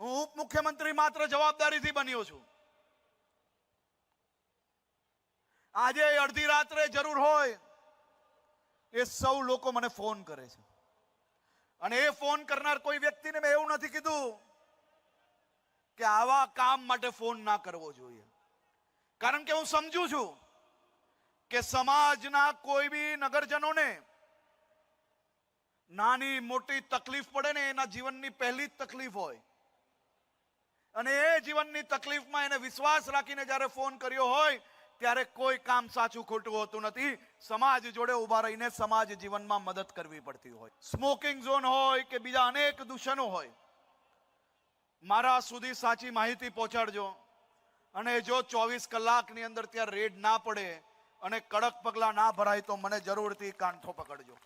હું ઉપમુખ્યમંત્રી માત્ર જવાબદારીથી બન્યો છું. આજે અડધી રાત્રે જરૂર હોય એ સૌ લોકો મને ફોન કરે છે. અને એ ફોન કરનાર કોઈ વ્યક્તિને મેં એવું નથી કીધું કે આવા કામ માટે ફોન ના કરવો જોઈએ. કારણ કે હું સમજુ છું કે સમાજના કોઈ બી નગરજનોને નાની મોટી તકલીફ પડે ને એના જીવનની પહેલી જ તકલીફ હોય અને એ જીવનની તકલીફમાં એને વિશ્વાસ રાખીને જ્યારે ફોન કર્યો હોય, ત્યારે કોઈ કામ સાચું ખોટું હોતું નથી. સમાજ જોડે ઊભા રહીને સમાજ જીવનમાં મદદ કરવી પડતી હોય. સ્મોકિંગ ઝોન હોય કે બીજા અનેક દૂષણો હોય, મારા સુધી સાચી માહિતી પહોંચાડજો. અને જો ચોવીસ કલાકની અંદર ત્યાં રેડ ના પડે અને કડક પગલાં ના ભરાય તો મને જરૂરથી કાંઠો પકડજો.